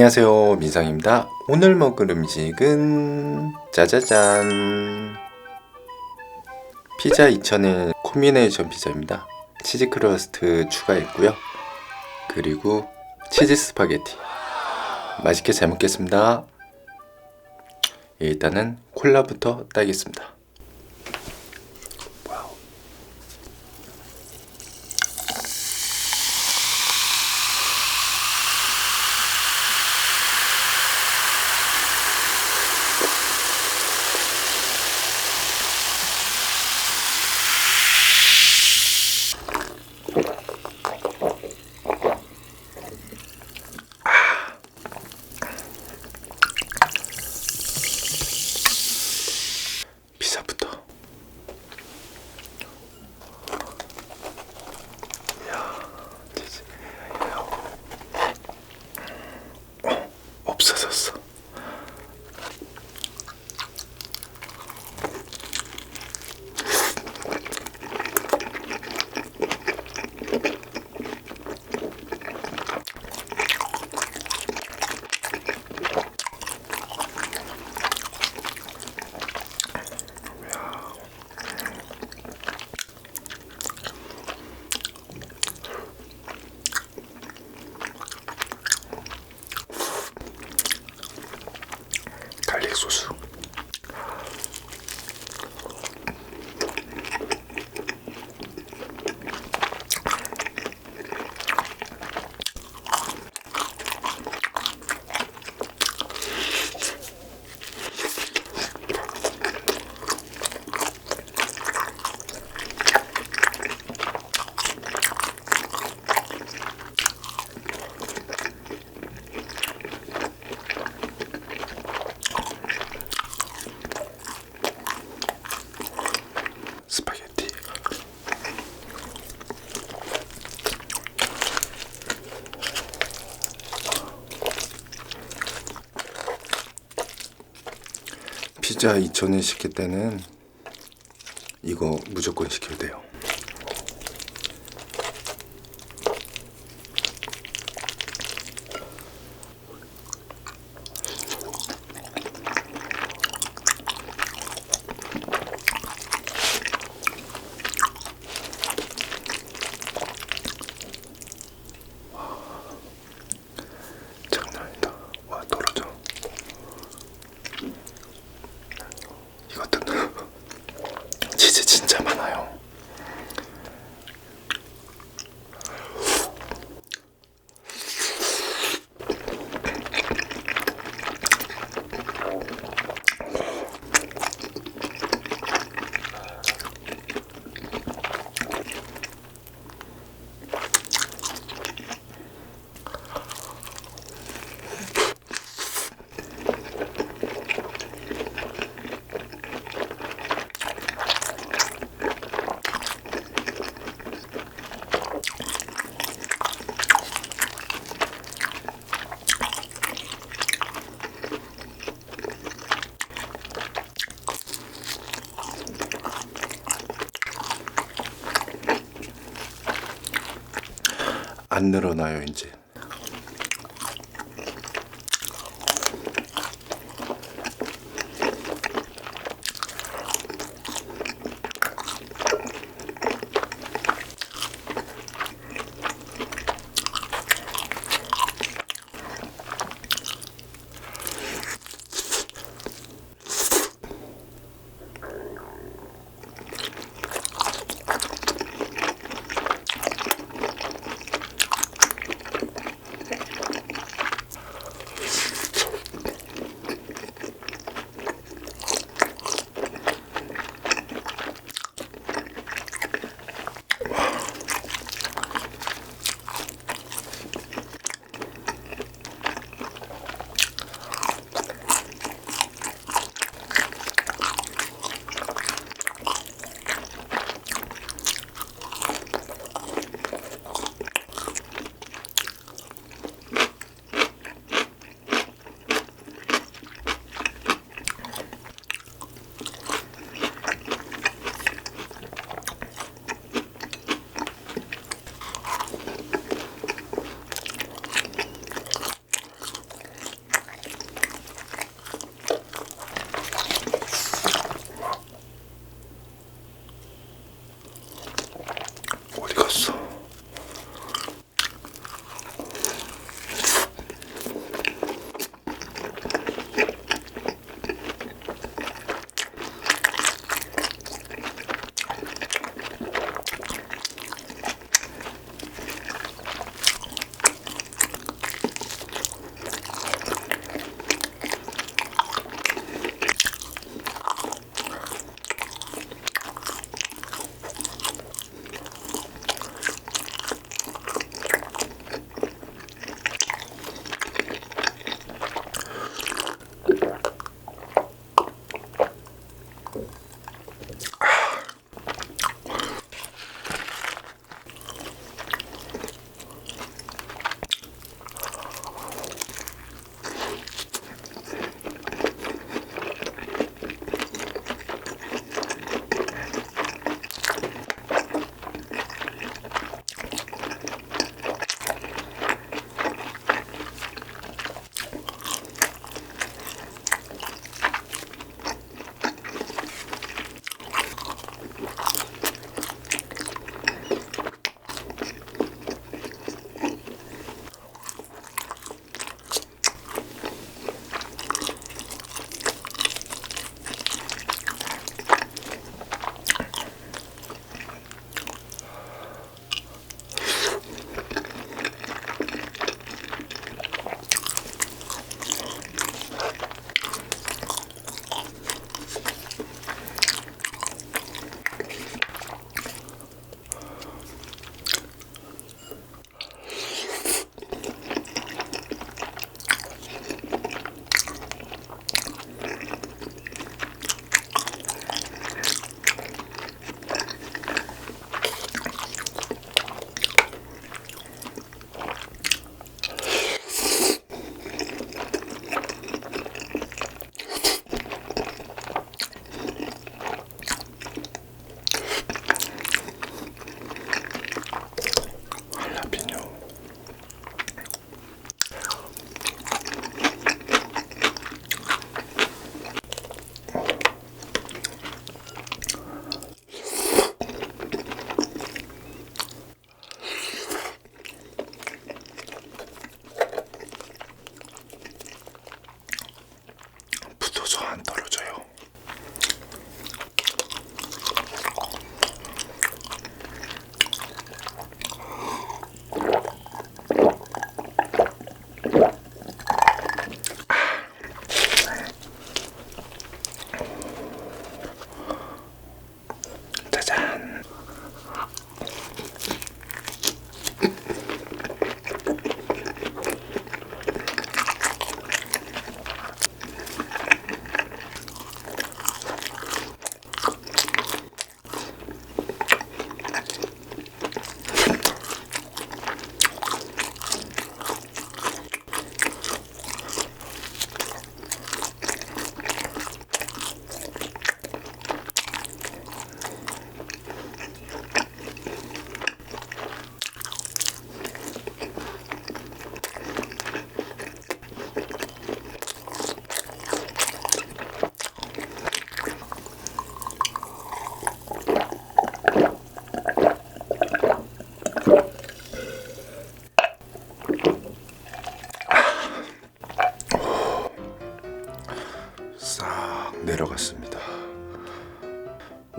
안녕하세요. 민상입니다. 오늘 먹을 음식은 짜자잔. 피자 2001 코미네이션 피자입니다. 치즈 크러스트 추가했고요. 그리고 치즈 스파게티. 맛있게 잘 먹겠습니다. 일단은 콜라부터 따겠습니다 Иисус. 피자 2,000원 시킬 때는 이거 무조건 시켜야 돼요 안 늘어나요 이제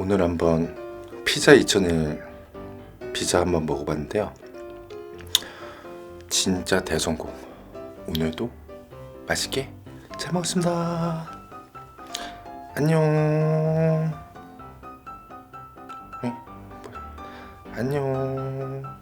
오늘 한번 피자 2001 피자 한번 먹어봤는데요. 진짜 대성공. 오늘도 맛있게 잘 먹었습니다. 안녕. 응? 안녕.